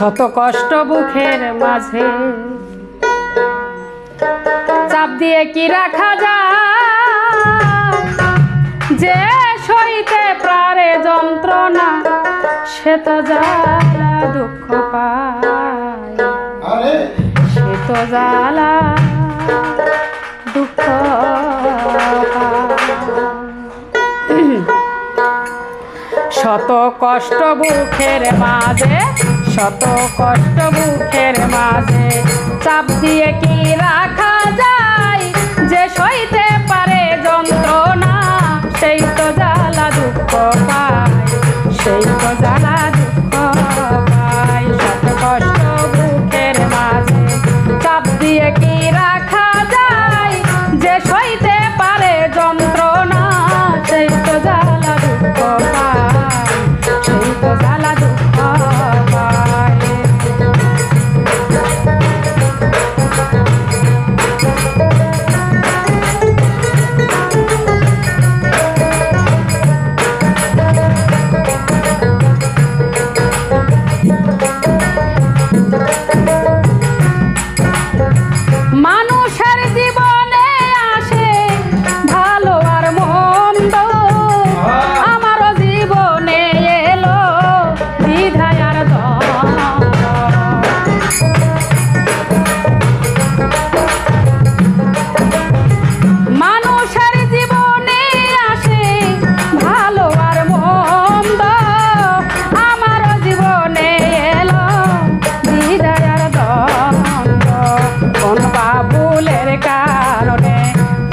শত কষ্ট বুখের মাঝে। চাপ দিয়ে কি রাখা যায়? যে সইতে পারে যন্ত্রণা সে তো জ্বালা দুঃখ পায়। সে তো জ্বালা দুঃখ শত কষ্ট বুখের মাঝে শত কষ্ট মুখের মাঝে চাপ দিয়ে কি রাখা যায়?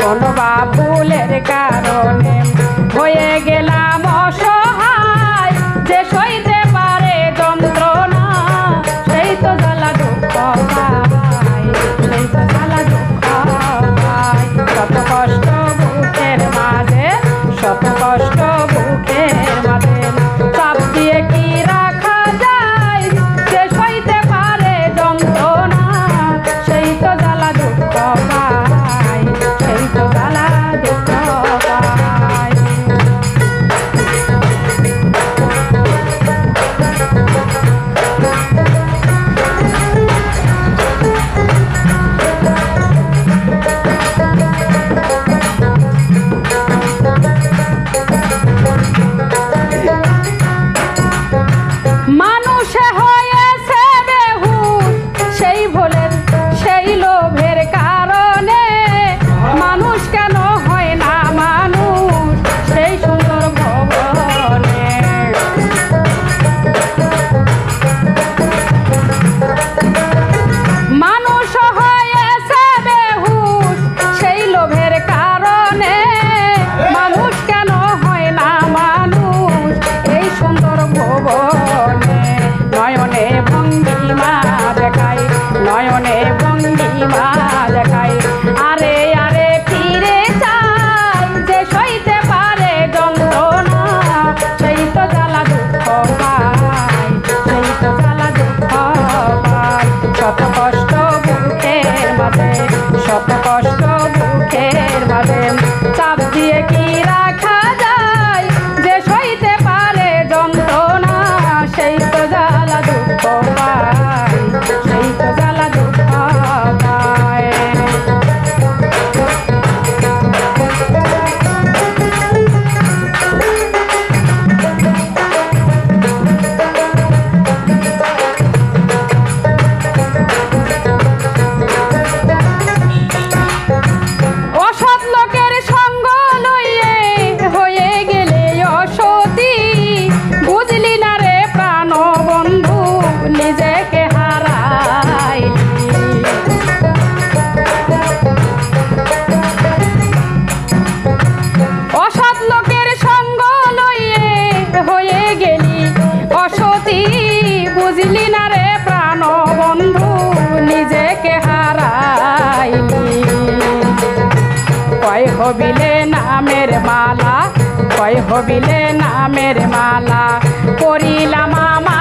কারণ বা ভুলের কারণে। হবিলে নামের মালা কয় হবিলে নামের মালা করিলাম আমা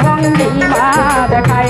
ভঙ্গিমা দেখাই